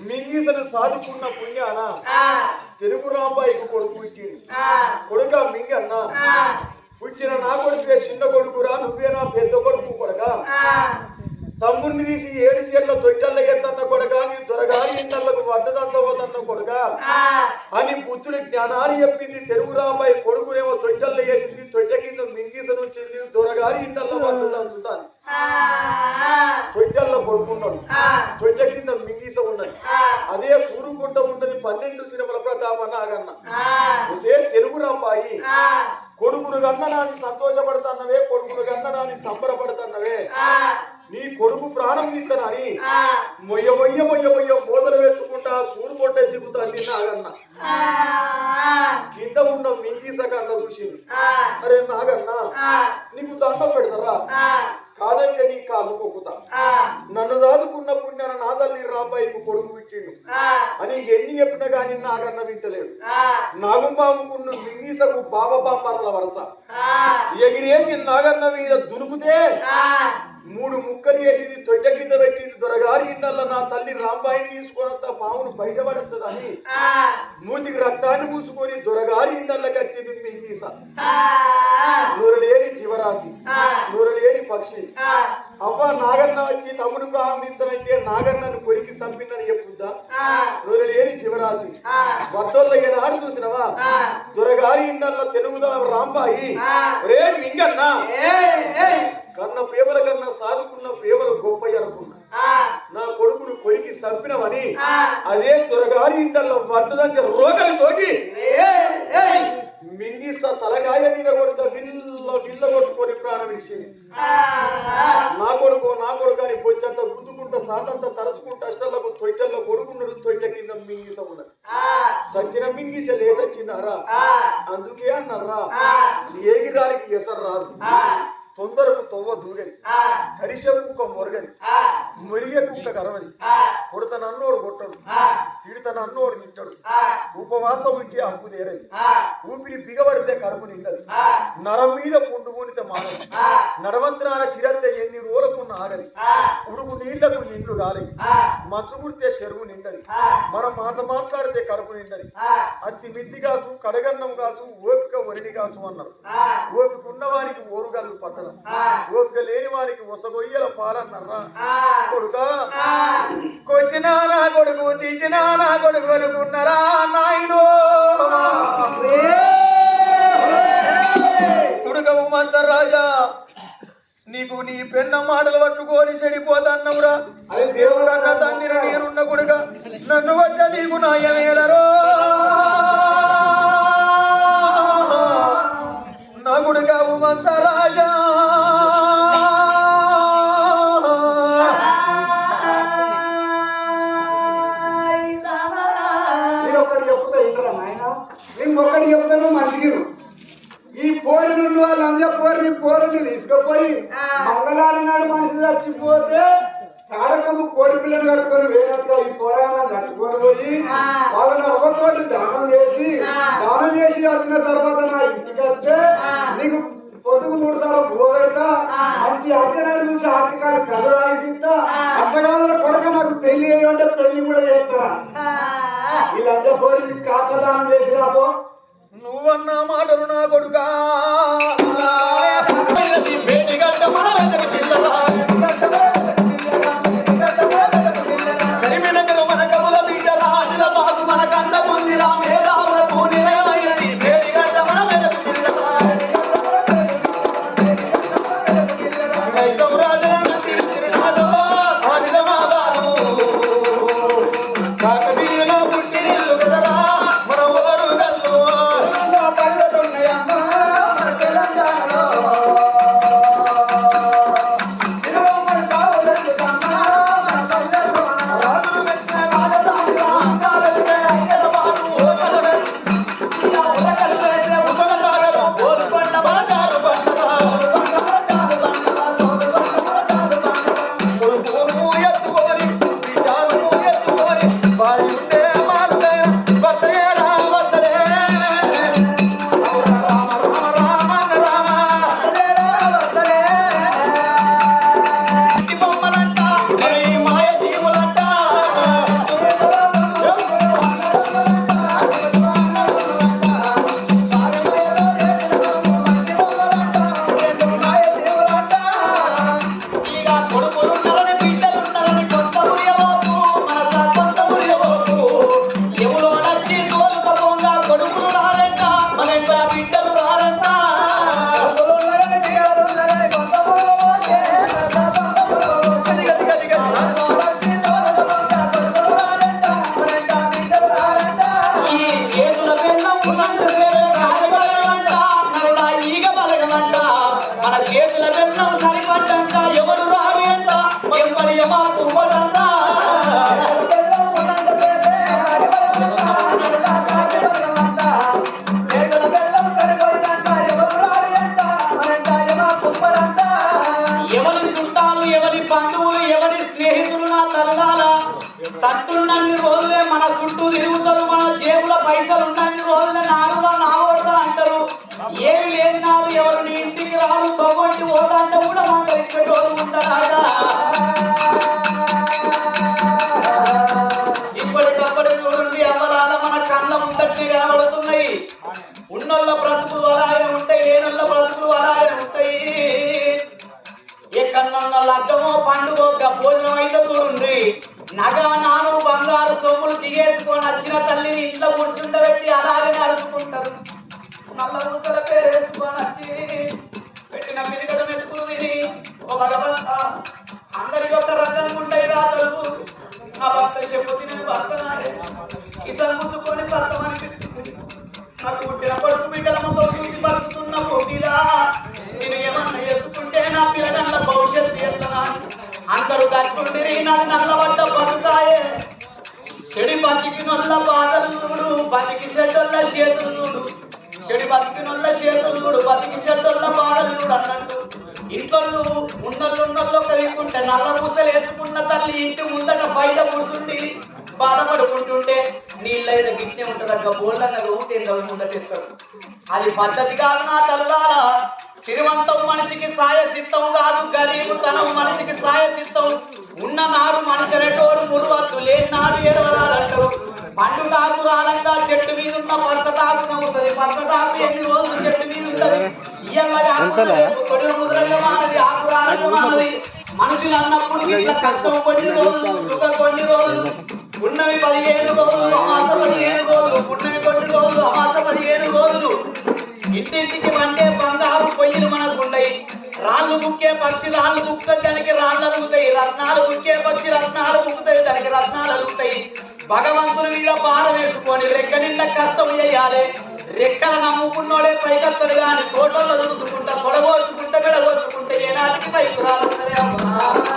మింగీసను సాదుకున్న పుణ్యాన తెలుగు రాంబాయికి కొడుకు పుట్టింది. కొడుక మింగన్న. పుట్టిన నా కొడుకే చిన్న కొడుకురా నువ్వే నా పెద్ద కొడుకు కొడక. తమ్ముడిని తీసి ఏడు సీట్ల తొట్టెల్ల ఎత్తన్న కొడక నీ దొరగారి ఇళ్ళకు వడ్డదంతవదన్న కొడక? అని బుద్ధుడి జ్ఞానాన్ని చెప్పింది తెలుగు రాంబాయి కొడుకునేమో తొట్టెల్ల వేసింది తొట్టె కింద మింగీసను వచ్చింది దొరగారి ఇంటల్లో వడ్డదంచుతాను తొట్టెల్లో కొడుకున్నాడు తొట్టె కింద మింగీస ఉన్నది. ఆ, అదే సూరుకుంట ఉన్నది పన్నెండు సినిమల ప్రతాప నాగన్న. ఒసే తెలుగు రాంబాయి. ఆ, కొడుకును గన్ననాన్ని సంతోషపడుతున్నవే కొడుకును గన్ననాన్ని సంబరపడుతున్నవే. ఆ, నీ కొడుకు ప్రాణం తీస్తానని ఆ, మొయ్య మొయ్య మొయ్య మొయ్య మోదలు వెతుకుంటా సూరు పొట్ట దిగుతాండి నాగన్న. కింద ఉన్న మింగీసక అన్న చూసింది అరే నాగన్న నీకు దండం పెడతారా? కాదంటే నీ కాళ్ళు మొక్కుతా. నన్ను దాదుకున్న పుణ్యాన నా తల్లి రాంబాయికి కొడుకు విట్టిండు ఆ, అని ఎన్ని చెప్పినా గాని నాగన్న వింటలేడు. ఆ, నాగుంబాముకున్న మింగీసకు బాబబామ్మరల వరస. ఆ, ఎగిరేసి నాగన్న మీద దునుకుతే మూడు ముక్కలు వేసింది తొట్టె కింద పెట్టింది దొరగారి ఇండల్ల నా తల్లి రాంబాయిని తీసుకొనంత పామును బయటపడుతుందని మూతికి రక్తాన్ని పూసుకొని దొరగారి ఇండల్లకి వచ్చింది మింగీస నూరలేని జీవరాశి. నూరలేని పక్షి. అవ్వ నాగన్న వచ్చి తమ్ముడు ప్రాణం తీస్తానంటే నాగన్నను కొరికి చంపిందని చెప్పుద్దా? నూరలేని జీవరాశి. వడ్డోళ్ళ ఏనాడు చూసినవా? దొరగారి ఇండల్ల తెలుగుదా రాంబాయి. రే మింగన్న. కన్న ప్రేమల కన్నా సాదుకున్న ప్రేమలు గొప్ప అనుకున్నా నా కొడుకును కొరికి చంపినవని. అదే దొరగారి ఇండల్లో వడ్డదంటే రోగలితోటి మింగిస్తా తలగాయ మీద కొడుతా విల్ల విల్ల కొట్టుకొని ప్రాణం ఆ, నా కొడుకు నా కొడుకు అని పొచ్చంత గుద్దుకుంటా సాతంతా తరచుకుంటా అష్టలకు తొట్టెల్లో కొడుకున్నాడు తొట్టె కింద మింగిస ఉన్నది సచ్చిన మింగిస లేసొచ్చిందారా అందుకే అన్నారా. ఏగిరానికి ఎసరు రాదు. తొందరకు తొవ్వ దూగది. ఆ, కరిసే కుక్క మొరగది. మురిగే కుక్క కరవది. కొడత నన్నోడు కొట్టడు. తిడత నన్నోడు తింటాడు ఆ, ఉపవాసం ఇంటి అప్పు తీరది. ఊపిరి బిగబడితే కడుపు నిండదు. నరం మీద పుండు పూనితే మానదు. ఆ, నడవంతరాన శిరత్తే ఎన్ని రోజులకున్న ఆగది ఆ, ఉడుకు నీళ్ళకు ఇండ్లు గాలి. మంచు కుడితే చెరువు నిండది. మనం మాట మాట్లాడితే కడుపు నిండది. అత్తి మిత్తి కాసు కడగన్నం కాసు ఓపిక వరిని కాసు అన్నారు. ఓపిక ఉన్నవానికి ఓరుగల్లు పట్టడం ఆ. ఓపిక లేని వానికి ఒసగొయ్యల పాలన్నారా కొడుక? కొట్టినా నా కొడుకు తిట్టినా నా కొడుకు అనుకున్నారా నాయనో? కొడుకవు మంతరాజా నీకు నీ పెన్న మాటలు పట్టుకొని చెడిపోతన్నవురా. దేవుడు. కన్న తండ్రి నీరున్న కొడుక. నన్ను వడ్డ నీకు నాయమేలరో నా కొడుకవు మంతరాజా నేను ఒక్కటి చెప్తా ఇంట్రా నాయన. నేను ఒక్కటి చెప్తాను మంచిగిరు ఈ పోరి నుండి వాళ్ళు అంజ పోరిని పోరిని తీసుకుపోయి మంగళవారం నాడు మనిషి చచ్చిపోతే తాడకమ్మ కోడి పిల్లని కట్టుకొని వేరట్టుగా ఈ పోరాణాన్ని కట్టుకొని పోయి వాళ్ళని అవ్వతోటి దానం చేసి దానం చేసి వచ్చిన తర్వాత నా ఇంటికి వస్తే నీకు పొద్దుకు మూడు సార్లు పోగడతా మంచి ఆర్గనాలు చూసి ఆర్థికాలు కథ ఆగిపిస్తా అట్లా కొడక నాకు పెళ్ళి అంటే పెళ్ళి కూడా చేస్తారా? వీళ్ళంతా పోయి కాకదానం చేసి రాబో నువ్వన్న మాటలు నా కొడుకా. ఉన్నోళ్ళ బ్రతుకులు అలాగే ఉంటాయి లేనోళ్ళ బ్రతుకులు అలాగే ఉంటాయి. ఎక్కడన్నా లగ్గమో పండుగో గా భోజనం అయితే చూడండి. నగ నాను బంగారు సొమ్ములు దిగేసుకొని వచ్చిన తల్లిని ఇంట్లో కూర్చుండబెట్టి అలాగే నడుచుకుంటారు. బతికి బాధలు చూడు బతికి చెడ్డొల్ల చేతులు చూడు. బతికి నొల్ల చేతులు చూడు బతికి చెడ్డొల్ల బాధలు చూడు అన్నట్టు. ఇంట్లో ఉన్నోళ్ళు ఉన్నోళ్ళు కలిగుంటే నల్ల పూసలు వేసుకున్న తల్లి ఇంటి ముందట బయట కూర్చుండి బాధపడుకుంటుంటే నీళ్ళైన గిట్నే ఉంటుందక్క బోళ్ళన్న బోళ్ళన్నది ముందట చెప్తాడు అది పద్ధతి కాదు నా తల్లాల సిరివంతం మనిషికి సాయ సిద్ధం కాదు గరీబుతనం మనిషికి సాయ సిద్ధం. ఉన్న నాడు మనిషి అనేటోడు మురువద్దు లేని నాడు ఏడవరాలంటారు పండు టాకు రాలంగా చెట్టు మీద ఉన్న పచ్చటాకు నవ్వుతుంది. పచ్చటాకు ఎన్ని రోజులు చెట్టు మీద ఉంటది? మనుషులు అన్నప్పుడు ఇట్లా కష్టం కొన్ని రోజులు సుఖం కొన్ని రోజులు. ఉన్నవి పదిహేను రోజులు అమాస పదిహేను రోజులు. పున్నవి కొన్ని రోజులు అమాస పదిహేను రోజులు. ఇంటింటికి వండే బంగారు పొయ్యిలు మనకు ఉండయి. రాళ్ళు బుక్కే పక్షి రాళ్ళు బుక్కుతాయి దానికి రాళ్ళు అలుగుతాయి రత్నాలు బుక్కే పక్షి రత్నాలు బుక్కుతాయి దానికి రత్నాలు అలుగుతాయి భగవంతుని మీద భారం వేసుకొని రెక్క నిండా కష్టం చేయాలి. రెక్కలు నమ్ముకున్నోడే పైకత్తడు కానీ తోటలో చూసుకుంటా పొడగోసుకుంటా మెడగోసుకుంటే ఏనాటికి పైకి రాలే